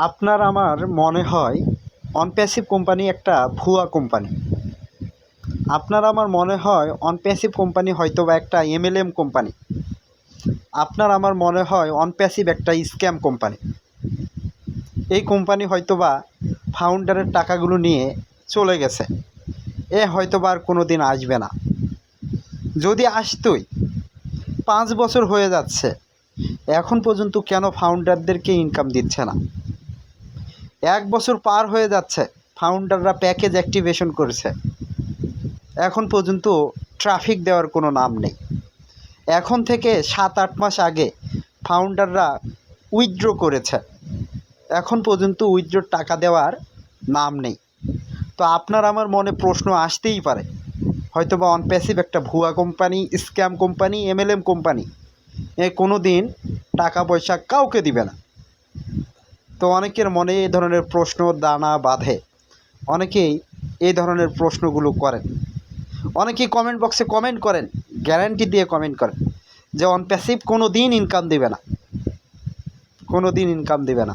আপনার আমার মনে হয় অনপ্যাসিভ কোম্পানি একটা ভুয়া কোম্পানি আপনার আমার মনে হয় অনপ্যাসিভ কোম্পানি হয়তো বা একটা এমএলএম কোম্পানি আপনার আমার মনে হয় অনপ্যাসিভ একটা স্ক্যাম কোম্পানি এই কোম্পানি হয়তো বা ফাউন্ডারের টাকাগুলো নিয়ে চলে গেছে। এ হয়তো বা আর কোনো দিন আসবে না। যদি আসতোই, পাঁচ বছর হয়ে যাচ্ছে। এখন পর্যন্ত কেন ফাউন্ডারদেরকে ইনকাম দিচ্ছে না? এক বছর পার হয়ে যাচ্ছে। ফাউন্ডাররা প্যাকেজ অ্যাক্টিভেশন করেছে। এখন পর্যন্ত ট্রাফিক দেওয়ার কোনো নাম নেই। এখন থেকে সাত আট মাস আগে ফাউন্ডাররা উইথড্র করেছে। এখন পর্যন্ত উইথড্রোর টাকা দেওয়ার নাম নেই। তো আপনার আমার মনে প্রশ্ন আসতেই পারে। হয়তো বা অনপ্যাসিভ একটা ভুয়া company scam company MLM company এ কোনো দিন টাকা পয়সা কাউকে দিবে না। তো অনেকের মনে এই ধরনের প্রশ্ন দানা বাঁধে। অনেকেই এই ধরনের প্রশ্নগুলো করেন। অনেকেই কমেন্ট বক্সে কমেন্ট করেন গ্যারান্টি দিয়ে কমেন্ট করেন যে অনপ্যাসিভ কোনো দিন ইনকাম দেবে না। কোনো দিন ইনকাম দেবে না।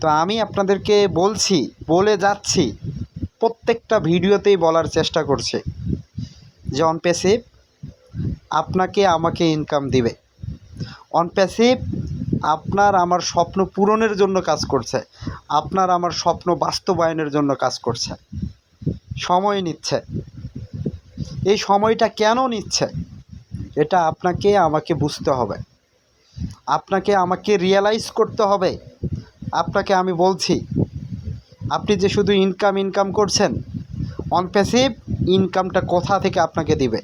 তো আমি আপনাদেরকে বলছি, বলে যাচ্ছি, প্রত্যেকটা ভিডিওতেই বলার চেষ্টা করছে যে অনপ্যাসিভ আপনাকে আমাকে ইনকাম দিবে। অনপ্যাসিভ আপনার আমার স্বপ্ন পূরণের জন্য কাজ করছে। আপনার আমার স্বপ্ন বাস্তবায়নের জন্য কাজ করছে। সময় নিচ্ছে। এই সময়টা কেন নিচ্ছে? এটা আপনাকে, আমাকে বুঝতে হবে। আপনাকে আমাকে রিয়েলাইজ করতে হবে। আপনাকে আমি বলছি, আপনি যে শুধু ইনকাম ইনকাম করছেন অনপ্যাসিভ ইনকামটা কোথা থেকে আপনাকে দিবে?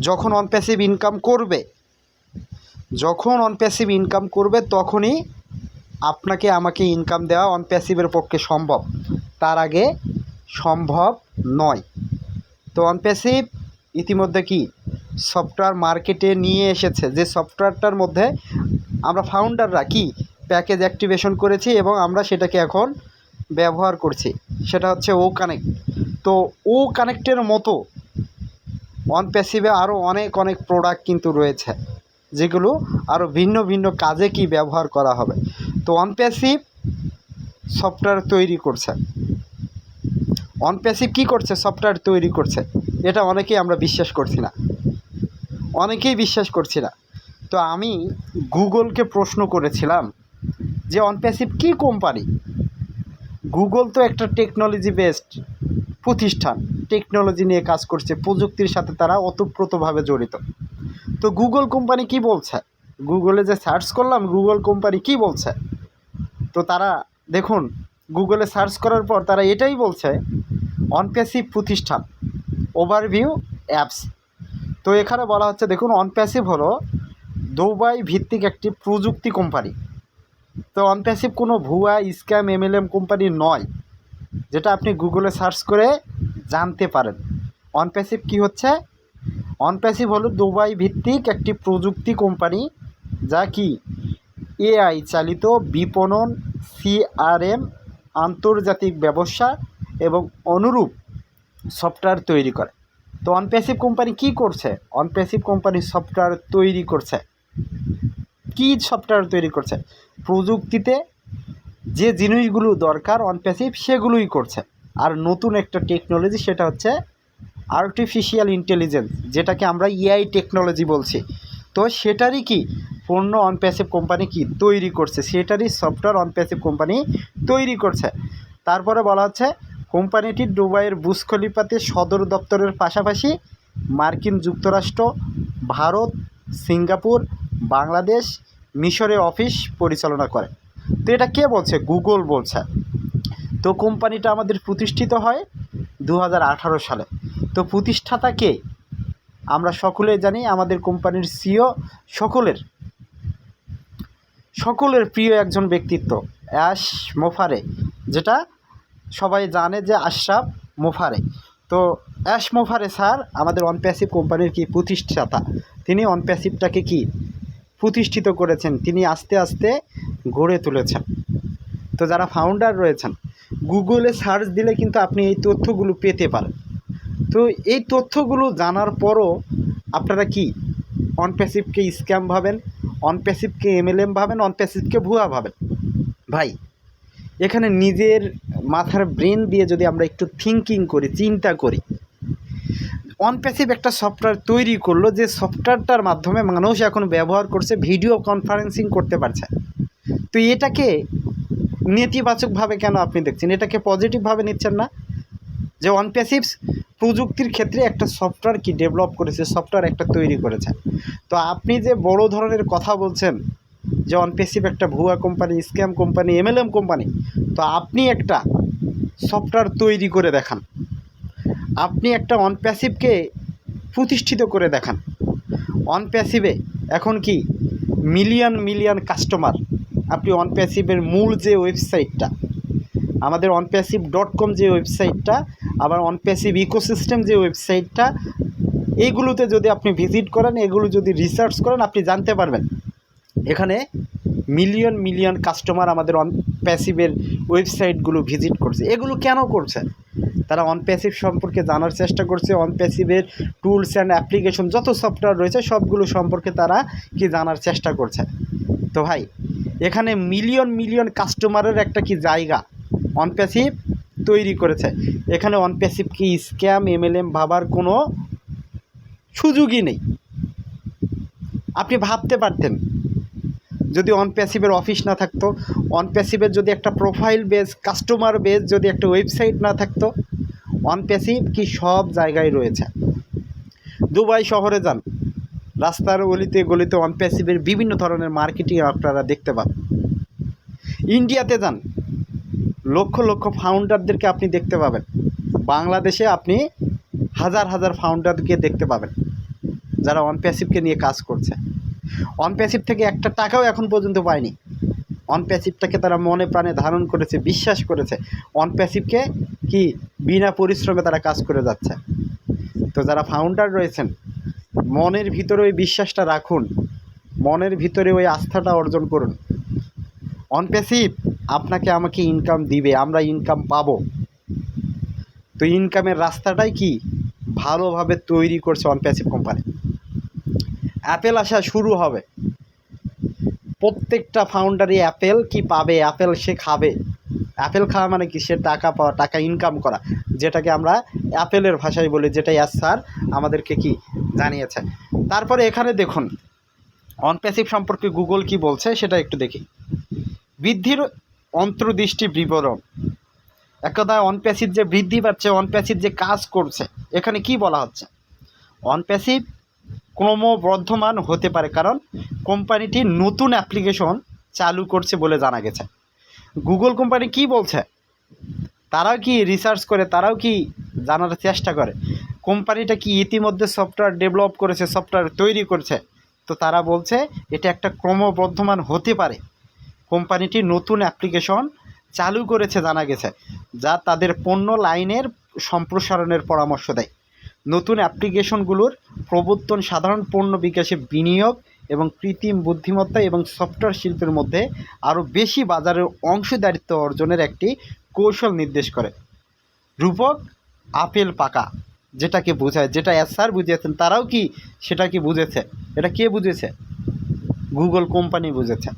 যখন অনপ্যাসিভ ইনকাম করবে যখন অনপ্যাসিভ ইনকাম করবে, তখনই আপনাকে আমাকে ইনকাম দেওয়া অনপ্যাসিভের পক্ষে সম্ভব। তার আগে সম্ভব নয়। তো অনপ্যাসিভ ইতিমধ্যে কি? সফটওয়্যার মার্কেটে নিয়ে এসেছে। যে সফটওয়্যারটার মধ্যে আমরা ফাউন্ডাররা কি? প্যাকেজ অ্যাক্টিভেশন করেছি এবং আমরা সেটাকে এখন ব্যবহার করছি। সেটা হচ্ছে ও কানেক্ট তো ও কানেক্টের মতো অনপ্যাসিভে আরও অনেক অনেক প্রোডাক্ট কিন্তু রয়েছে। যেগুলো আরও ভিন্ন ভিন্ন কাজে কি ব্যবহার করা হবে। তো অনপ্যাসিভ সফটওয়্যার তৈরি করছে। অনপ্যাসিভ কী করছে? সফটওয়্যার তৈরি করছে। এটা অনেকেই আমরা বিশ্বাস করছি না। অনেকেই বিশ্বাস করছি না। তো আমি গুগলকে প্রশ্ন করেছিলাম যে অনপ্যাসিভ কী কোম্পানি গুগল তো একটা টেকনোলজি বেসড প্রতিষ্ঠান। টেকনোলজি নিয়ে কাজ করছে। প্রযুক্তির সাথে তারা ওতপ্রোতভাবে জড়িত। তো গুগল কোম্পানি কি বলছে? গুগলে যে সার্চ করলাম গুগল কোম্পানি কি বলছে? তো তারা, দেখুন গুগলে সার্চ করার পর তারা এটাই বলছে অনপ্যাসিভ প্রতিষ্ঠান ওভারভিউ অ্যাপস তো এখানে বলা হচ্ছে, দেখুন অনপ্যাসিভ হলো দুবাই ভিত্তিক একটি প্রযুক্তি কোম্পানি। তো অনপ্যাসিভ কোনো ভুয়া স্ক্যাম এমএলএম কোম্পানি নয়, যেটা আপনি গুগলে সার্চ করে জানতে পারেন। অনপ্যাসিভ কি হচ্ছে? অনপ্যাসিভ হলো দুবাই ভিত্তিক একটি প্রযুক্তি কোম্পানি যা কি এআই চালিত বিপণন সিআরএম আন্তর্জাতিক ব্যবসা এবং অনুরূপ সফটওয়্যার তৈরি করে। তো অনপ্যাসিভ কোম্পানি কি করছে? অনপ্যাসিভ কোম্পানি সফটওয়্যার তৈরি করছে। কী সফটওয়্যার তৈরি করছে? প্রযুক্তিতে যে জিনিসগুলো দরকার অনপ্যাসিভ সেগুলোই করছে। আর নতুন একটা টেকনোলজি সেটা হচ্ছে আর্টিফিশিয়াল ইন্টেলিজেন্স যেটাকে আমরা এআই টেকনোলজি বলছি। তো সেটারই কি? পণ্য অনপ্যাসিভ কোম্পানি কি? তৈরি করছে। সেটারই সফটওয়্যার অনপ্যাসিভ কোম্পানি তৈরি করছে। তারপরে বলা হচ্ছে কোম্পানিটি দুবাইয়ের বুস খলিফাতে সদর দপ্তরের পাশাপাশি মার্কিন যুক্তরাষ্ট্র, ভারত, সিঙ্গাপুর, বাংলাদেশ, মিশরে অফিস পরিচালনা করে। তো এটা কে বলছে? গুগল বলছে। তো কোম্পানিটা আমাদের প্রতিষ্ঠিত হয় দু হাজার আঠারো সালে। তো প্রতিষ্ঠাতা কে? আমরা সকলে জানি আমাদের কোম্পানির সিও সকলের। সকলের প্রিয় একজন ব্যক্তিত্ব, অ্যাশ মোফারে, যেটা সবাই জানে যে আশরাফ মোফারে। তো অ্যাশ মোফারে স্যার, আমাদের অনপ্যাসিভ কোম্পানির কি প্রতিষ্ঠাতা? তিনি অনপ্যাসিভটাকে কি প্রতিষ্ঠিত করেছেন? তিনি আস্তে আস্তে গড়ে তুলেছেন। তো যারা ফাউন্ডার রয়েছেন গুগলে সার্চ দিলে কিন্তু আপনি এই তথ্যগুলো পেতে পারেন। তো এই তথ্যগুলো জানার পরও আপনারা কি অনপ্যাসিভকে স্ক্যাম ভাবেন, অনপ্যাসিভকে এমএলএম ভাবেন, অনপ্যাসিভকে ভুয়া ভাবেন? ভাই, এখানে নিজের মাথার ব্রেন দিয়ে যদি আমরা একটু থিঙ্কিং করি, চিন্তা করি, অনপ্যাসিভ একটা সফটওয়্যার তৈরি করল যে সফটওয়্যারটার মাধ্যমে মানুষ এখন ব্যবহার করছে, ভিডিও কনফারেন্সিং করতে পারছে। তো এটাকে নেতিবাচকভাবে কেন আপনি দেখছেন? এটাকে পজিটিভভাবে নিচ্ছেন না? যে অনপ্যাসিভস প্রযুক্তির ক্ষেত্রে একটা সফটওয়্যার কি ডেভেলপ করেছে সফটওয়্যার একটা তৈরি করেছে। তো আপনি যে বড় ধরনের কথা বলছেন, যে অনপ্যাসিভ একটা ভুয়া company scam company MLM company তো আপনি একটা সফটওয়্যার তৈরি করে দেখান। আপনি একটা অনপ্যাসিভকে প্রতিষ্ঠিত করে দেখান। অনপ্যাসিভে এখন কি মিলিয়ন মিলিয়ন কাস্টমার আপনি অনপ্যাসিভের মূল যে ওয়েবসাইটটা আমাদের অনপ্যাসিভ ডট কম যে ওয়েবসাইটটা আবার অনপ্যাসিভ ইকোসিস্টেম যে ওয়েবসাইটটা এইগুলোতে যদি আপনি ভিজিট করেন, এগুলো যদি রিসার্চ করেন, আপনি জানতে পারবেন। এখানে মিলিয়ন মিলিয়ন কাস্টমার আমাদের অনপ্যাসিভের ওয়েবসাইটগুলো ভিজিট করছে। এগুলো কেন করছে? তারা অনপ্যাসিভ সম্পর্কে জানার চেষ্টা করছে। অনপ্যাসিভের টুলস অ্যান্ড অ্যাপ্লিকেশন যত সফটওয়্যার রয়েছে, সবগুলো সম্পর্কে তারা কি জানার চেষ্টা করছে? তো ভাই, এখানে মিলিয়ন মিলিয়ন কাস্টমারের একটা কি জায়গা? অনপ্যাসিভ তৈরি করেছে। এখানে অনপ্যাসিভ কি স্ক্যাম এমএলএম ভাবার কোনো সুযোগই নেই। আপনি ভাবতে পারতেন, যদি অনপ্যাসিভের অফিস না থাকতো অনপ্যাসিভের যদি একটা প্রোফাইল বেস কাস্টমার বেস যদি একটা ওয়েবসাইট না থাকতো অনপ্যাসিভ কি সব জায়গায় রয়েছে? দুবাই শহরে যান। রাস্তার গলিতে গলিতে অনপ্যাসিভের বিভিন্ন ধরনের মার্কেটিং আপনারা দেখতে পাবেন ইন্ডিয়াতে যান। লক্ষ লক্ষ ফাউন্ডারদেরকে আপনি দেখতে পাবেন। বাংলাদেশে আপনি হাজার হাজার ফাউন্ডারকে দেখতে পাবেন, যারা অনপ্যাসিভকে নিয়ে কাজ করছে। অনপ্যাসিভ থেকে একটা টাকাও এখন পর্যন্ত পায়নি। অনপ্যাসিভটাকে তারা মনে প্রাণে ধারণ করেছে, বিশ্বাস করেছে। অনপ্যাসিভকে কি বিনা পরিশ্রমে তারা কাজ করে যাচ্ছে। তো যারা ফাউন্ডার রয়েছেন, মনের ভিতরে ওই বিশ্বাসটা রাখুন। মনের ভিতরে ওই আস্থাটা অর্জন করুন। অনপ্যাসিভ আপনাকে আমাকে ইনকাম দিবে, আমরা ইনকাম পাবো। তো ইনকামের রাস্তাটাই কি? ভালোভাবে তৈরি করছে অনপ্যাসিভ কোম্পানি অ্যাপেল আসা শুরু হবে। প্রত্যেকটা ফাউন্ডারই অ্যাপেল কি পাবে? অ্যাপেল সে খাবে। অ্যাপেল খাওয়া মানে কি? সে টাকা পাওয়া, টাকা ইনকাম করা। যেটাকে আমরা অ্যাপেলের ভাষায় বলি যেটা ইয়াস স্যার আমাদেরকে কি জানিয়েছে। তারপরে এখানে দেখুন অনপ্যাসিভ সম্পর্কে গুগল কি বলছে সেটা একটু দেখি। বৃদ্ধির অন্তর্দৃষ্টি বিবরণ। এক কথায় অনপ্যাসিভ যে বৃদ্ধি পাচ্ছে, অনপ্যাসিভ যে কাজ করছে, এখানে কি বলা হচ্ছে? অনপ্যাসিভ ক্রমবর্ধমান হতে পারে কারণ কোম্পানিটি নতুন অ্যাপ্লিকেশন চালু করছে বলে জানা গেছে। গুগল কোম্পানি কি বলছে? তারাও কি রিসার্চ করে, তারাও কি জানার চেষ্টা করে? কোম্পানিটা কি ইতিমধ্যে সফটওয়্যার ডেভেলপ করেছে সফটওয়্যার তৈরি করছে? তো তারা বলছে এটা একটা ক্রমবর্ধমান হতে পারে। কোম্পানিটি নতুন অ্যাপ্লিকেশন চালু করেছে, জানা গেছে, যা তাদের পণ্য লাইনের সম্প্রসারণের পরামর্শ দেয়। নতুন অ্যাপ্লিকেশনগুলোর প্রবর্তন সাধারণ পণ্য বিকাশে বিনিয়োগ এবং কৃত্রিম বুদ্ধিমত্তা এবং সফটওয়্যার শিল্পের মধ্যে আরও বেশি বাজারের অংশীদারিত্ব অর্জনের একটি কৌশল নির্দেশ করে। রূপক আপেল পাকা যেটাকে বোঝায়? যেটা এস স্যার বুঝিয়েছেন, তারাও কি সেটা কি বুঝেছে? এটা কে বুঝেছে? গুগল কোম্পানি বুঝেছে।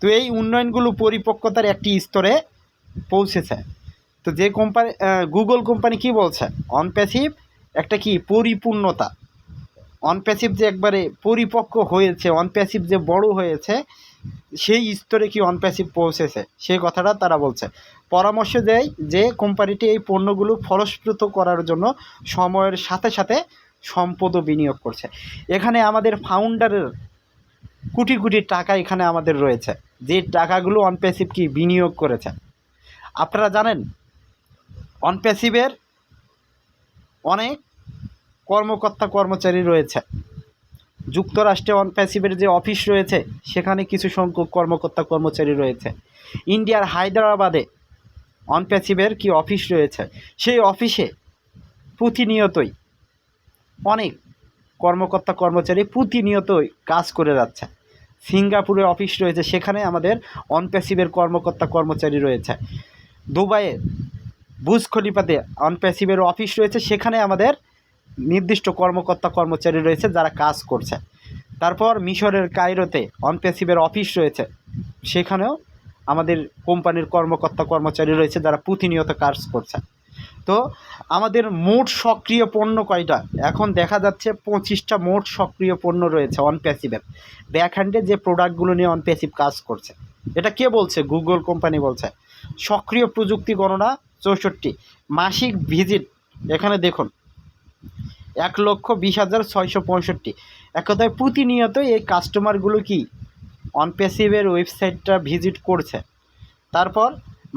তো এই উন্নয়নগুলো পরিপক্কতার একটি স্তরে পৌঁছেছে। তো যে কোম্পানি গুগল কোম্পানি কি বলছে? অনপ্যাসিভ একটা কি? পরিপূর্ণতা। অনপ্যাসিভ যে একবারে পরিপক্ক হয়েছে অনপ্যাসিভ যে বড় হয়েছে, সেই স্তরে কি অনপ্যাসিভ পৌঁছেছে? সেই কথাটা তারা বলছে। পরামর্শ দেয় যে কোম্পানিটি এই পণ্যগুলো ফলস্প্রুত করার জন্য সময়ের সাথে সাথে সম্পদও বিনিয়োগ করছে। এখানে আমাদের ফাউন্ডারের কোটি কোটি টাকা এখানে আমাদের রয়েছে। যে টাকাগুলো অনপ্যাসিভ কি বিনিয়োগ করেছে। আপনারা জানেন অনপ্যাসিভের অনেক কর্মকর্তা কর্মচারী রয়েছে। যুক্তরাষ্ট্রে অনপ্যাসিভের যে অফিস রয়েছে, সেখানে কিছু সংখ্যক কর্মকর্তা কর্মচারী রয়েছে। ইন্ডিয়ার হায়দ্রাবাদে অনপ্যাসিভের কি অফিস রয়েছে, সেই অফিসে প্রতিনিয়তই অনেক কর্মকর্তা কর্মচারী প্রতিনিয়তই কাজ করে যাচ্ছে। সিঙ্গাপুরে অফিস রয়েছে, সেখানে আমাদের অনপ্যাসিভের কর্মকর্তা কর্মচারী রয়েছে। দুবাইয়ে বুজ খলিফাতে অনপ্যাসিভের অফিস রয়েছে, সেখানে আমাদের নির্দিষ্ট কর্মকর্তা কর্মচারী রয়েছে যারা কাজ করছে। তারপর মিশরের কায়রোতে অনপ্যাসিভের অফিস রয়েছে, সেখানেও আমাদের কোম্পানির কর্মকর্তা কর্মচারী রয়েছে যারা প্রতিনিয়ত কাজ করছে। তো আমাদের মোট সক্রিয় পণ্য কয়টা? এখন দেখা যাচ্ছে পঁচিশটা মোট সক্রিয় পণ্য রয়েছে অন প্যাসিভের ব্যাক হ্যান্ডে যে প্রোডাক্টগুলো নিয়ে অন প্যাসিভ কাজ করছে। এটা কে বলছে? গুগল কোম্পানি বলছে। সক্রিয় প্রযুক্তি গণনা চৌষট্টি। মাসিক ভিজিট এখানে দেখুন, এক লক্ষ বিশ হাজার ছয়শো পঁয়ষট্টি। এক কথায় প্রতিনিয়ত এই কাস্টমারগুলো কি? অনপ্যাসিভের ওয়েবসাইটটা ভিজিট করছে। তারপর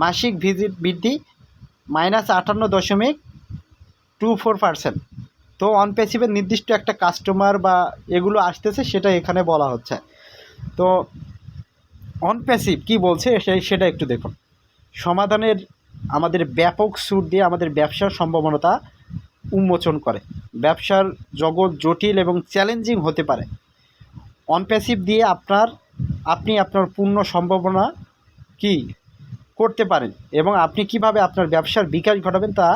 মাসিক ভিজিট বৃদ্ধি মাইনাস আটান্ন দশমিক টু ফোর পার্সেন্ট। তো অনপ্যাসিভের নির্দিষ্ট একটা কাস্টমার বা এগুলো আসতেছে, সেটা এখানে বলা হচ্ছে। তো অনপ্যাসিভ কি বলছে সেটা একটু দেখুন। সমাধানের আমাদের ব্যাপক সুর দিয়ে আমাদের ব্যবসার সম্ভাবনাটা উন্মোচন করে। ব্যবসার জগৎ জটিল এবং চ্যালেঞ্জিং হতে পারে। অনপ্যাসিভ দিয়ে আপনার, আপনি আপনার পূর্ণ সম্ভাবনা কি? করতে পারেন এবং আপনি কীভাবে আপনার ব্যবসার বিকাশ ঘটাবেন তা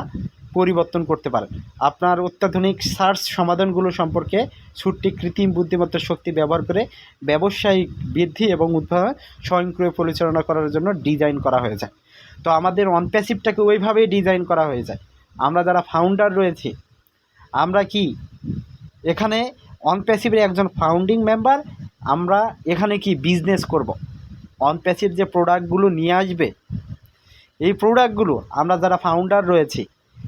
পরিবর্তন করতে পারেন। আপনার অত্যাধুনিক সার্চ সমাধানগুলো সম্পর্কে ছুটটি কৃত্রিম বুদ্ধিমত্তার শক্তি ব্যবহার করে ব্যবসায়িক বৃদ্ধি এবং উদ্ভাবন স্বয়ংক্রিয় পরিচালনা করার জন্য ডিজাইন করা হয়ে যায়। তো আমাদের অনপ্যাসিভটাকে ওইভাবেই ডিজাইন করা হয়ে যায়। আমরা যারা ফাউন্ডার রয়েছি, আমরা কি এখানে অনপ্যাসিভের একজন ফাউন্ডিং মেম্বার আমরা এখানে কি বিজনেস করব? অনপ্যাসিভ যে প্রোডাক্টগুলো নিয়ে আসবে এই প্রোডাক্টগুলো আমরা যারা ফাউন্ডার রয়েছি,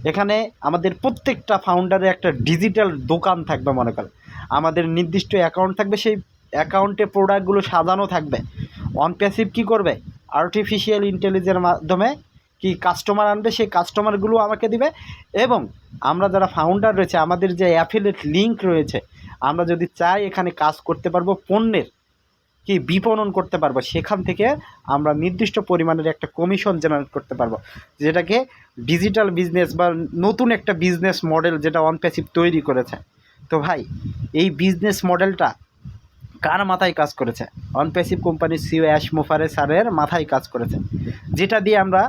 এখানে আমাদের প্রত্যেকটা ফাউন্ডারে একটা ডিজিটাল দোকান থাকবে মনে করেন। আমাদের নির্দিষ্ট অ্যাকাউন্ট থাকবে, সেই অ্যাকাউন্টে প্রোডাক্টগুলো সাজানো থাকবে। অনপ্যাসিভ কী করবে? আর্টিফিশিয়াল ইন্টেলিজেন্সের মাধ্যমে কি কাস্টমার আনবে, সেই কাস্টমারগুলো আমাকে দিবে। এবং আমরা যারা ফাউন্ডার রয়েছে, আমাদের যে অ্যাফিলেট লিঙ্ক রয়েছে, আমরা যদি চাই এখানে কাজ করতে পারব পণ্যের কি বিপণন করতে পারব, সেখান থেকে আমরা নির্দিষ্ট পরিমাণের একটা কমিশন জেনারেট করতে পারব। যেটাকে ডিজিটাল বিজনেস বা নতুন একটা বিজনেস মডেল যেটা অনপ্যাসিভ তৈরি করেছে। তো ভাই, এই বিজনেস মডেলটা কার মাথায় কাজ করেছে? অনপ্যাসিভ কোম্পানির সিও অ্যাশ মোফারে স্যারের মাথায় কাজ করেছে। যেটা দিয়ে আমরা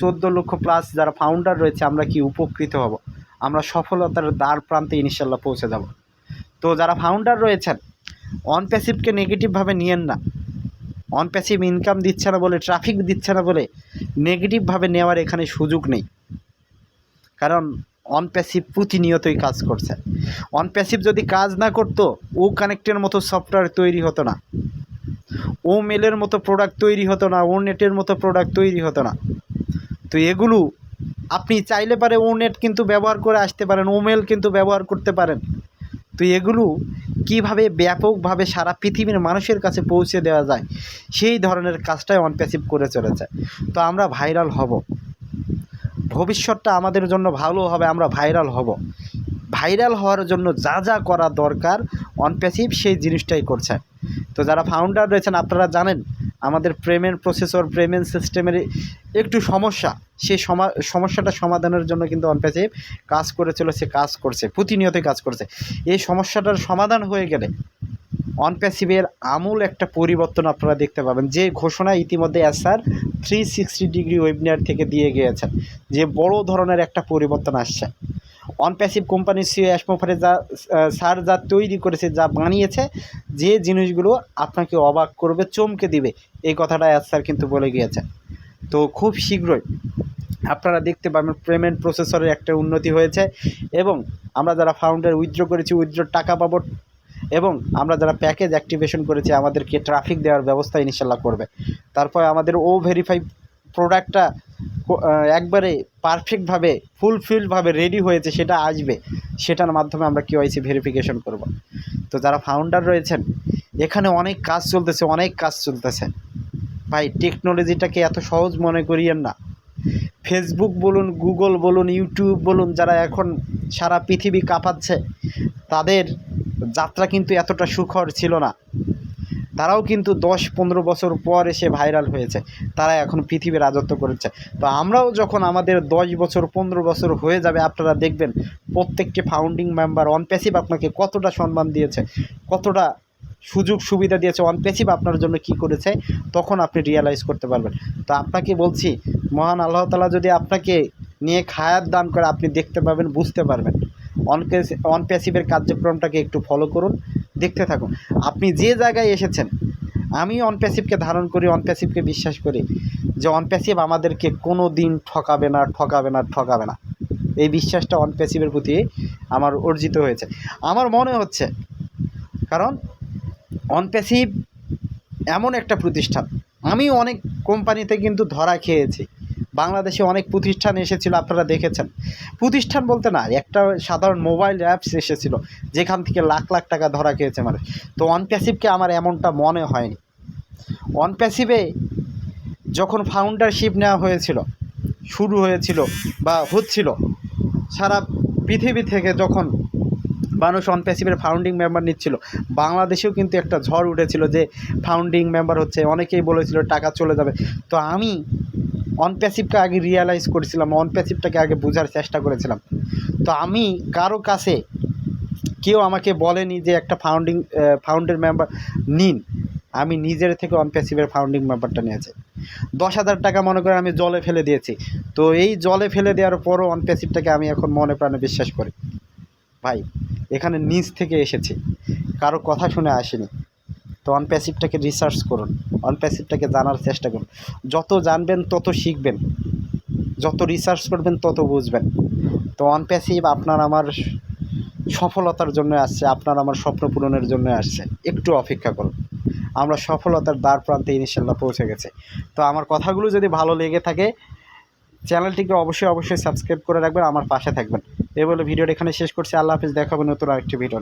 চোদ্দ লক্ষ প্লাস যারা ফাউন্ডার রয়েছে, আমরা কি উপকৃত হব? আমরা সফলতার দ্বার প্রান্তে ইনশাল্লাহ পৌঁছে যাব। তো যারা ফাউন্ডার রয়েছেন অনপ্যাসিভকে নেগেটিভভাবে নিয়েন না। অনপ্যাসিভ ইনকাম দিচ্ছে না বলে ট্রাফিক দিচ্ছে না বলে নেগেটিভভাবে নেওয়ার এখানে সুযোগ নেই। কারণ অনপ্যাসিভ প্রতিনিয়তই কাজ করছে। অনপ্যাসিভ যদি কাজ না করতো, ও কানেক্টের মতো সফটওয়্যার তৈরি হতো না। ও মেলের মতো প্রোডাক্ট তৈরি হতো না, ও নেটের মতো প্রোডাক্ট তৈরি হতো না। তো এগুলো আপনি চাইলে পারে ও নেট কিন্তু ব্যবহার করে আসতে পারেন, ও মেল কিন্তু ব্যবহার করতে পারেন। তো এগুলো কীভাবে ব্যাপকভাবে সারা পৃথিবীর মানুষের কাছে পৌঁছে দেওয়া যায়, সেই ধরনের কাজটাই অনপ্যাসিভ করে চলেছে। তো আমরা ভাইরাল হব। ভবিষ্যৎটা আমাদের জন্য ভালো হবে, আমরা ভাইরাল হব। ভাইরাল হওয়ার জন্য যা যা করা দরকার অনপ্যাসিভ সেই জিনিসটাই করছে। তো যারা ফাউন্ডার রয়েছেন, আপনারা জানেন আমাদের পেমেন্ট প্রসেসর পেমেন্ট সিস্টেমের একটু সমস্যা। সেই সমা, সমস্যাটা সমাধানের জন্য কিন্তু অনপ্যাসিভ কাজ করে চলেছে কাজ করছে, প্রতিনিয়তই কাজ করছে। এই সমস্যাটার সমাধান হয়ে গেলে অনপ্যাসিভের আমূল একটা পরিবর্তন আপনারা দেখতে পাবেন। যে ঘোষণা ইতিমধ্যে SR three sixty degree webinar থেকে দিয়ে গিয়েছেন যে বড় ধরনের একটা পরিবর্তন আসছে। অনপ্যাসিভ কোম্পানির সিও অ্যাসমোফারে যা সার যা তৈরি করেছে, যা বানিয়েছে, যে জিনিসগুলো আপনাকে অবাক করবে, চমকে দিবে, এই কথাটা অ্যাজ স্যার কিন্তু বলে গিয়েছে তো খুব শীঘ্রই আপনারা দেখতে পাবেন, পেমেন্ট প্রসেসরের একটা উন্নতি হয়েছে এবং আমরা যারা ফাউন্ডার উইথড্র করেছি উইথড্রোর টাকা পাবো এবং আমরা যারা প্যাকেজ অ্যাক্টিভেশন করেছি, আমাদেরকে ট্রাফিক দেওয়ার ব্যবস্থা ইনশাল্লাহ করবে। তারপর আমাদের ও ভেরিফাই প্রোডাক্টটা একবারে পারফেক্টভাবে ফুলফিলভাবে রেডি হয়েছে, সেটা আসবে। সেটার মাধ্যমে আমরা কেওয়াইসি ভেরিফিকেশন করব। তো যারা ফাউন্ডার রয়েছেন, এখানে অনেক কাজ চলতেছে, অনেক কাজ চলতেছে। ভাই টেকনোলজিটাকে এত সহজ মনে করিয়েন না। ফেসবুক বলুন গুগল বলুন ইউটিউব বলুন, যারা এখন সারা পৃথিবী কাঁপাচ্ছে, তাদের যাত্রা কিন্তু এতটা সুখর ছিল না। তারাও কিন্তু দশ পনেরো বছর পর এসে ভাইরাল হয়েছে। তারা এখন পৃথিবী রাজত্ব করেছে। তো আমরাও যখন আমাদের দশ বছর, পনেরো বছর হয়ে যাবে, আপনারা দেখবেন প্রত্যেকটি ফাউন্ডিং মেম্বার অনপ্যাসিভ আপনাকে কতটা সম্মান দিয়েছে, কতটা সুযোগ সুবিধা দিয়েছে অনপ্যাসিভ আপনার জন্য কি করেছে, তখন আপনি রিয়েলাইজ করতে পারবেন। তো আপনাকে বলছি, মহান আল্লাহ তালা যদি আপনাকে নিয়ে খায়াত দান করে, আপনি দেখতে পাবেন, বুঝতে পারবেন। অনপ্যাসি অনপ্যাসিভের কার্যক্রমটাকে একটু ফলো করুন। দেখতে থাকুন। আপনি যে জায়গায় এসেছেন, আমি অনপ্যাসিভকে ধারণ করি অনপ্যাসিভকে বিশ্বাস করি যে অনপ্যাসিভ আমাদেরকে কোনো দিন ঠকাবে না ঠকাবে না ঠকাবে না। এই বিশ্বাসটা অনপ্যাসিভের প্রতি আমার অর্জিত হয়েছে। আমার মনে হচ্ছে, কারণ অনপ্যাসিভ এমন একটা প্রতিষ্ঠান। আমি অনেক কোম্পানিতে কিন্তু ধরা খেয়েছি। বাংলাদেশে অনেক প্রতিষ্ঠান এসেছিল, আপনারা দেখেছেন। প্রতিষ্ঠান বলতে না, একটা সাধারণ মোবাইল অ্যাপস এসেছিল, যেখান থেকে লাখ লাখ টাকা ধরা খেয়েছে মানুষ। তো অনপ্যাসিভকে আমার এমনটা মনে হয়নি। অনপ্যাসিভে যখন ফাউন্ডারশিপ নেওয়া হয়েছিল, শুরু হয়েছিল বা হচ্ছিল, সারা পৃথিবী থেকে যখন মানুষ অনপ্যাসিভের ফাউন্ডিং মেম্বার নিচ্ছিল, বাংলাদেশেও কিন্তু একটা ঝড় উঠেছিল যে ফাউন্ডিং মেম্বার হচ্ছে, অনেকেই বলেছিল টাকা চলে যাবে। তো আমি অনপ্যাসিভকে আগে রিয়ালাইজ করেছিলাম অনপ্যাসিভটাকে আগে বোঝার চেষ্টা করেছিলাম। তো আমি কারও কাছে কেউ আমাকে বলেনি যে একটা ফাউন্ডিং ফাউন্ডের মেম্বার নিন। আমি নিজের থেকে অনপ্যাসিভের ফাউন্ডিং মেম্বারটা নিয়েছি। দশ হাজার টাকা মনে করে আমি জলে ফেলে দিয়েছি। তো এই জলে ফেলে দেওয়ার পরও অনপ্যাসিভটাকে আমি এখন মনে প্রাণে বিশ্বাস করি। ভাই, এখানে নিজ থেকে এসেছি। কারও কথা শুনে আসেনি। তো অনপ্যাসিভটাকে রিসার্চ করুন অনপ্যাসিভটাকে জানার চেষ্টা করুন। যত জানবেন, তত শিখবেন। যত রিসার্চ করবেন, তত বুঝবেন। তো অনপ্যাসিভ আপনার আমার সফলতার জন্য আসছে, আপনার আমার স্বপ্ন পূরণের জন্য আসছে। একটু অপেক্ষা করুন। আমরা সফলতার দ্বার প্রান্তে ইনশাল্লাহ পৌঁছে গেছে। তো আমার কথাগুলো যদি ভালো লেগে থাকে, চ্যানেলটিকে অবশ্যই অবশ্যই সাবস্ক্রাইব করে রাখবেন, আমার পাশে থাকবেন। এই বলে ভিডিওটা এখানে শেষ করছি। আল্লাহ হাফিজ দেখাবেন নতুন আরেকটি ভিডিও